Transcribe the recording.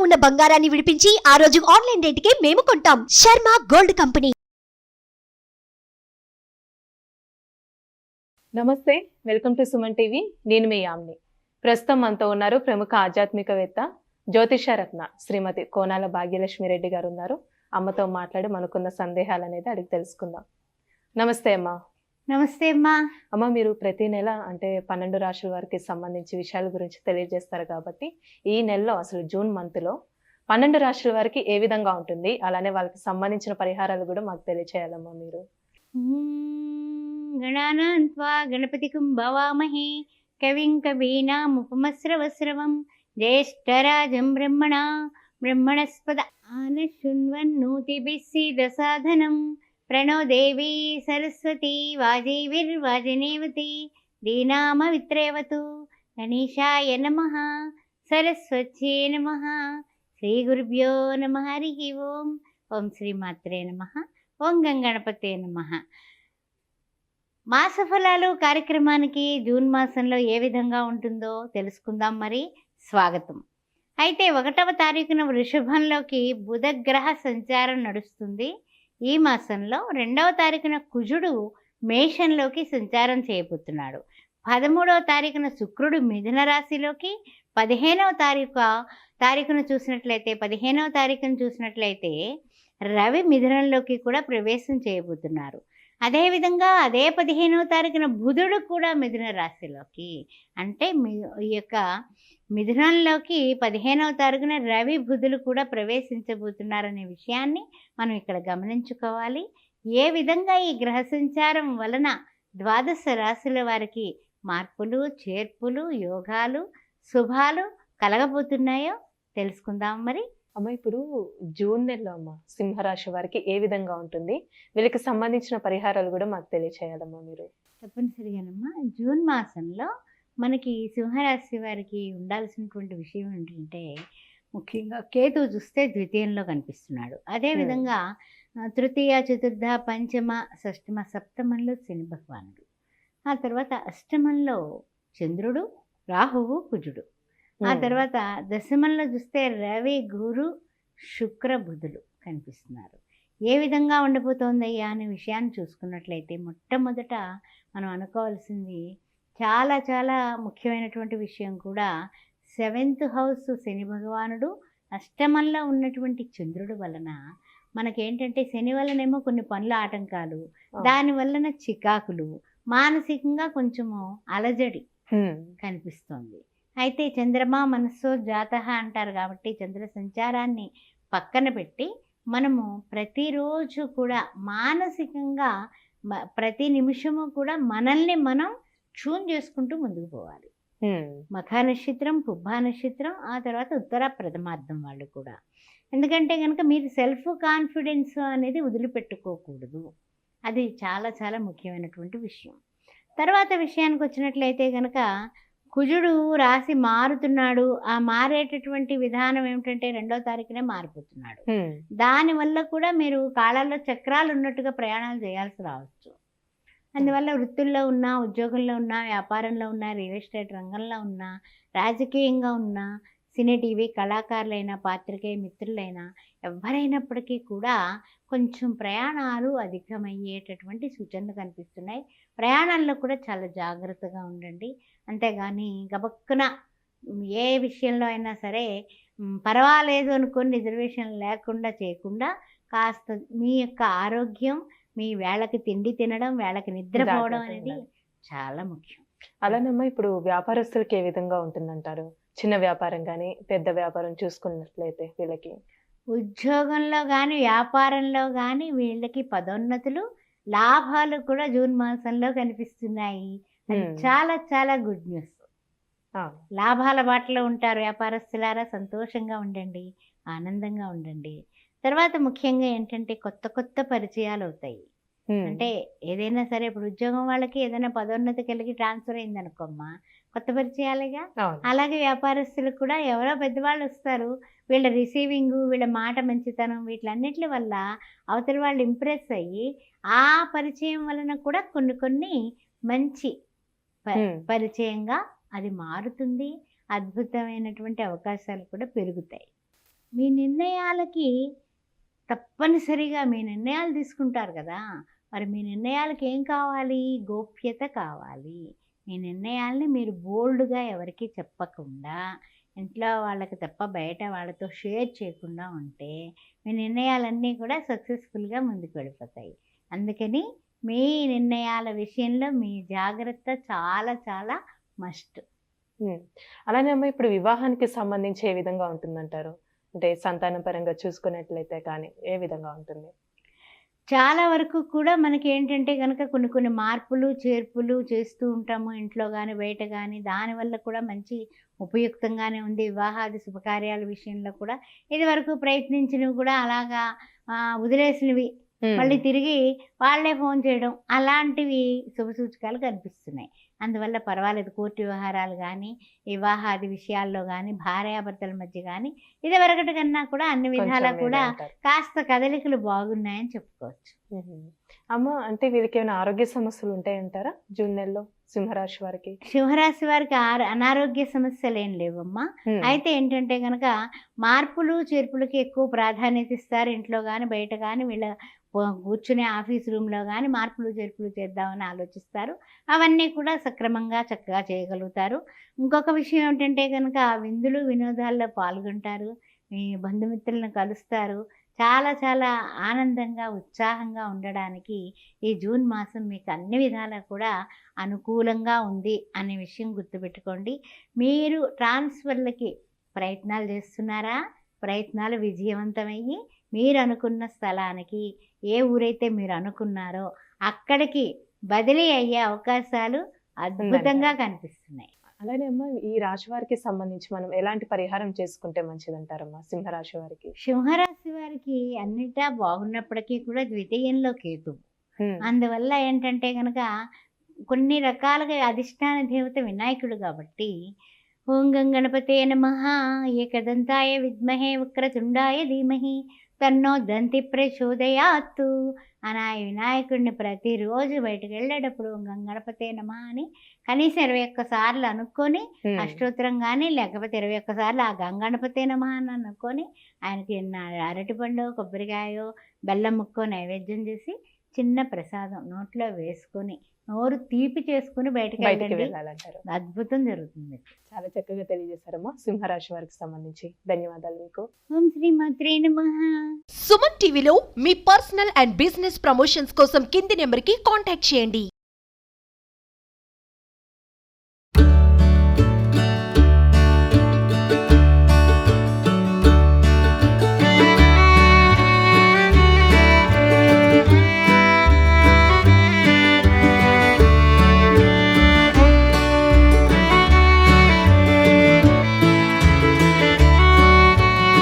ఉన్న బంగారాన్ని విడిపించి ఆ రోజు ఆన్లైన్ రేటుకే మేము కొంటాం. Sharma gold company. నమస్తే వెల్కమ్ టు సుమన్ టీవీ. నేను మీ యామ్ని. ప్రస్తుతం మనతో ఉన్నారు ప్రముఖ ఆధ్యాత్మికవేత్త జ్యోతిష రత్న శ్రీమతి కోనాల భాగ్యలక్ష్మి రెడ్డి గారు ఉన్నారు. అమ్మతో మాట్లాడి మనకున్న సందేహాలు అనేది అడిగి తెలుసుకుందాం. నమస్తే అమ్మా. నమస్తే అమ్మా. అమ్మ మీరు ప్రతి నెల అంటే పన్నెండు రాశుల వారికి సంబంధించి విషయాల గురించి తెలియజేస్తారు కాబట్టి ఈ నెలలో అసలు జూన్ మంత్లో పన్నెండు రాశుల వారికి ఏ విధంగా ఉంటుంది? అలానే వాళ్ళకి సంబంధించిన పరిహారాలు కూడా మాకు తెలియచేయాలమ్మా మీరు. గణపతి గణపతికం భవామహే. కవిం కవీనాం ఉపమస్రవస్రవం జ్యేష్ఠరాజం బ్రహ్మణ. బ్రహ్మణస్పద ఆన శృణ్వన్నూతిభిస్సీద సాధనం ప్రణోదేవీ సరస్వతీ దీనామ దీనామవిత్రేవతు గణేషాయ నమ సరస్వత్యే నమ శ్రీ గురుభ్యో నమ హరి ఓం ఓం శ్రీమాత్రే నమ ఓం గంగణపతే నమ. మాస ఫలాలు కార్యక్రమానికి జూన్ మాసంలో ఏ విధంగా ఉంటుందో తెలుసుకుందాం మరి. స్వాగతం. అయితే ఒకటవ తారీఖున వృషభంలోకి బుధగ్రహ సంచారం నడుస్తుంది. ఈ మాసంలో రెండవ తారీఖున కుజుడు మేషంలోకి సంచారం చేయబోతున్నాడు. పదమూడవ తారీఖున శుక్రుడు మిథున రాశిలోకి పదిహేనవ తారీఖు తారీఖున చూసినట్లయితే పదిహేనవ తారీఖును చూసినట్లయితే రవి మిథునంలోకి కూడా ప్రవేశం చేయబోతున్నారు. అదేవిధంగా అదే పదిహేనవ తారీఖున బుధుడు కూడా మిథున రాశిలోకి అంటే మీ ఈ యొక్క మిథునంలోకి పదిహేనవ తారీఖున రవి బుధులు కూడా ప్రవేశించబోతున్నారనే విషయాన్ని మనం ఇక్కడ గమనించుకోవాలి. ఏ విధంగా ఈ గ్రహ సంచారం వలన ద్వాదశ రాశుల వారికి మార్పులు చేర్పులు యోగాలు శుభాలు కలగబోతున్నాయో తెలుసుకుందాం మరి. అమ్మ ఇప్పుడు జూన్ నెలలో అమ్మ సింహరాశి వారికి ఏ విధంగా ఉంటుంది? వీళ్ళకి సంబంధించిన పరిహారాలు కూడా మాకు తెలియచేయాలమ్మా మీరు. తప్పనిసరిగానమ్మా. జూన్ మాసంలో మనకి సింహరాశి వారికి ఉండాల్సినటువంటి విషయం ఏంటంటే ముఖ్యంగా కేతువు చూస్తే ద్వితీయంలో కనిపిస్తున్నాడు. అదేవిధంగా తృతీయ చతుర్థ పంచమ షష్టమ సప్తమంలో శని భగవానుడు. ఆ తర్వాత అష్టమంలో చంద్రుడు రాహువు కుజుడు. ఆ. తర్వాత దశమంలో చూస్తే రవి గురు శుక్ర బుధులు కనిపిస్తున్నారు ఏ విధంగా ఉండబోతోందయ్యా అనే విషయాన్ని చూసుకున్నట్లయితే మొట్టమొదట మనం అనుకోవాల్సింది చాలా చాలా ముఖ్యమైనటువంటి విషయం కూడా సెవెంత్ హౌస్ శని భగవానుడు అష్టమంలో ఉన్నటువంటి చంద్రుడు వలన మనకేంటంటే శని వలనేమో కొన్ని పనుల ఆటంకాలు. దాని వలన చికాకులు మానసికంగా కొంచెము అలజడి. కనిపిస్తోంది అయితే చంద్రమా మనస్సో జాతః అంటారు కాబట్టి చంద్ర సంచారాన్ని పక్కన పెట్టి మనము ప్రతిరోజు కూడా మానసికంగా ప్రతి నిమిషము కూడా మనల్ని మనం ట్యూన్ చేసుకుంటూ ముందుకు పోవాలి. మఖ నక్షత్రం పుబ్బా నక్షత్రం ఆ తర్వాత ఉత్తర ప్రథమార్థం వాళ్ళు కూడా. ఎందుకంటే కనుక మీరు సెల్ఫ్ కాన్ఫిడెన్స్ అనేది వదిలిపెట్టుకోకూడదు. అది చాలా చాలా ముఖ్యమైనటువంటి విషయం. తర్వాత విషయానికి వచ్చినట్లయితే కనుక కుజుడు రాశి మారుతున్నాడు. ఆ మారేటటువంటి విధానం ఏమిటంటే రెండో తారీఖునే మారిపోతున్నాడు. హ్మ్. దానివల్ల కూడా మీరు కాళ్ళల్లో చక్రాలు ఉన్నట్టుగా ప్రయాణాలు చేయాల్సి రావచ్చు. అందువల్ల వృత్తుల్లో ఉన్నా ఉద్యోగంలో ఉన్నా వ్యాపారంలో ఉన్నా రియల్ ఎస్టేట్ రంగంలో ఉన్నా రాజకీయంగా ఉన్నా సినీ టీవీ కళాకారులైనా పాత్రికేయ మిత్రులైనా ఎవరైనప్పటికీ కూడా కొంచెం ప్రయాణాలు అధికమయ్యేటటువంటి సూచనలు కనిపిస్తున్నాయి. ప్రయాణాల్లో కూడా చాలా జాగ్రత్తగా ఉండండి. అంతేగాని గబక్కున ఏ విషయంలో అయినా సరే పర్వాలేదు అనుకొని రిజర్వేషన్ లేకుండా చేయకుండా కాస్త మీ యొక్క ఆరోగ్యం మీ వేళకి తిండి తినడం వేళకి నిద్రపోవడం అనేది. చాలా ముఖ్యం. అలానమ్మా ఇప్పుడు వ్యాపారస్తులకి ఏ విధంగా ఉంటుందంటారు? చిన్న వ్యాపారం కానీ పెద్ద వ్యాపారం చూసుకున్నట్లయితే వీళ్ళకి ఉద్యోగంలో కానీ వ్యాపారంలో కానీ వీళ్ళకి పదోన్నతులు లాభాలు కూడా జూన్ మాసంలో కనిపిస్తున్నాయి. చాలా చాలా గుడ్ న్యూస్. లాభాల బాటలో ఉంటారు వ్యాపారస్తులారా సంతోషంగా ఉండండి ఆనందంగా ఉండండి తర్వాత ముఖ్యంగా ఏంటంటే కొత్త కొత్త పరిచయాలు అవుతాయి. అంటే ఏదైనా సరే ఇప్పుడు ఉద్యోగం వాళ్ళకి ఏదైనా పదోన్నతి కలిగి ట్రాన్స్ఫర్ అయింది అనుకోమ్మా కొత్త పరిచయాలుగా. అలాగే వ్యాపారస్తులకు కూడా ఎవరో పెద్దవాళ్ళు వస్తారు. వీళ్ళ రిసీవింగ్ వీళ్ళ మాట మంచితనం వీటిలన్నిటి వల్ల అవతల వాళ్ళు ఇంప్రెస్ అయ్యి ఆ పరిచయం వలన కూడా కొన్ని కొన్ని మంచి. పరిచయంగా అది మారుతుంది. అద్భుతమైనటువంటి అవకాశాలు కూడా పెరుగుతాయి. మీ నిర్ణయాలకి తప్పనిసరిగా మీ నిర్ణయాలు తీసుకుంటారు కదా? మరి మీ నిర్ణయాలకు ఏం కావాలి? గోప్యత కావాలి. మీ నిర్ణయాల్ని మీరు బోల్డ్గా ఎవరికి చెప్పకుండా ఇంట్లో వాళ్ళకి తప్ప బయట వాళ్ళతో షేర్ చేయకుండా ఉంటే మీ నిర్ణయాలన్నీ కూడా సక్సెస్ఫుల్గా ముందుకు వెళ్ళిపోతాయి. అందుకని మీ నిర్ణయాల విషయంలో మీ జాగ్రత్త చాలా చాలా మస్ట్ అలానే అమ్మ ఇప్పుడు వివాహానికి సంబంధించి ఏ విధంగా ఉంటుందంటారు? అంటే సంతాన పరంగా చూసుకున్నట్లయితే కానీ ఏ విధంగా ఉంటుంది? చాలా వరకు కూడా మనకి ఏంటంటే కనుక కొన్ని కొన్ని మార్పులు చేర్పులు చేస్తూ ఉంటాము ఇంట్లో కానీ బయట కానీ దానివల్ల కూడా మంచి ఉపయుక్తంగానే ఉంది వివాహాది శుభకార్యాల విషయంలో కూడా ఇది వరకు ప్రయత్నించినవి కూడా అలాగా వదిలేసినవి. మళ్ళీ తిరిగి వాళ్ళే ఫోన్ చేయడం అలాంటివి శుభసూచకాలు కనిపిస్తున్నాయి. అందువల్ల పర్వాలేదు కోర్టు వ్యవహారాలు కానీ వివాహాది విషయాల్లో కానీ భార్యాభర్తల మధ్య కానీ ఇదివరకటి కన్నా కూడా అన్ని విధాలా కూడా. కాస్త కదలికలు బాగున్నాయని చెప్పుకోవచ్చు. అమ్మ అంటే వీళ్ళకి ఏమైనా ఆరోగ్య సమస్యలు ఉంటాయంటారా జూన్ నెలలో సింహరాశి వారికి సింహరాశి వారికి అనారోగ్య సమస్యలు ఏం లేవమ్మా. అయితే ఏంటంటే కనుక మార్పులు చేర్పులకి ఎక్కువ ప్రాధాన్యత ఇస్తారు ఇంట్లో కానీ బయట కానీ వీళ్ళ కూర్చునే ఆఫీస్ రూమ్లో కానీ మార్పులు చేర్పులు చేద్దామని ఆలోచిస్తారు. అవన్నీ కూడా సక్రమంగా చక్కగా చేయగలుగుతారు. ఇంకొక విషయం ఏంటంటే కనుక విందులు వినోదాల్లో పాల్గొంటారు. మీ బంధుమిత్రులను కలుస్తారు. చాలా చాలా ఆనందంగా ఉత్సాహంగా ఉండడానికి ఈ జూన్ మాసం మీకు అన్ని విధాలా కూడా అనుకూలంగా ఉంది అనే విషయం గుర్తుపెట్టుకోండి. మీరు ట్రాన్స్ఫర్లకి ప్రయత్నాలు చేస్తున్నారా? ప్రయత్నాలు విజయవంతమయ్యి మీరు అనుకున్న స్థలానికి ఏ ఊరైతే మీరు అనుకున్నారో అక్కడికి బదిలీ అయ్యే అవకాశాలు అద్భుతంగా కనిపిస్తున్నాయి. అలానే అమ్మ ఈ రాశి వారికి సంబంధించి మనం ఎలాంటి పరిహారం చేసుకుంటే మంచిదంటారమ్మా సింహరాశి వారికి? సింహరాశి వారికి అన్నిటా బాగున్నప్పటికీ కూడా ద్వితీయంలో కేతు. అందువల్ల ఏంటంటే కనుక కొన్ని రకాలుగా అధిష్టాన దేవత వినాయకుడు కాబట్టి ఓం గం గణపతే నమ ఏకదంతాయ విద్మహే వక్రతుండాయ ధీమహి తన్నో దంతి ప్రచోదయాత్తు అని ఆ వినాయకుడిని ప్రతిరోజు బయటకు వెళ్ళేటప్పుడు ఓం గం గణపతే నమ అని కనీసం ఇరవై ఒక్క సార్లు అనుకొని. అష్టోత్తరం కానీ లేకపోతే ఇరవై ఒక్కసార్లు ఆ గంగణపతే నమ అని అనుకొని ఆయనకి అరటిపండు కొబ్బరికాయో బెల్లం ముక్కో నైవేద్యం చేసి చిన్న ప్రసాదం నోట్లో వేసుకొని నోరు తీపి చేసుకుని బయటకు వెళ్ళాలంటారు. అద్భుతం జరుగుతుంది. చాలా చక్కగా తెలియజేశారమ్మా. సింహరాశి వారికి సంబంధించి ధన్యవాదాలు మీకు. ఓం శ్రీ మాత్రే నమః. సుమన్ టీవీలో మీ పర్సనల్ అండ్ బిజినెస్ ప్రమోషన్స్ కోసం కింది నెంబర్కి కాంటాక్ట్ చేయండి.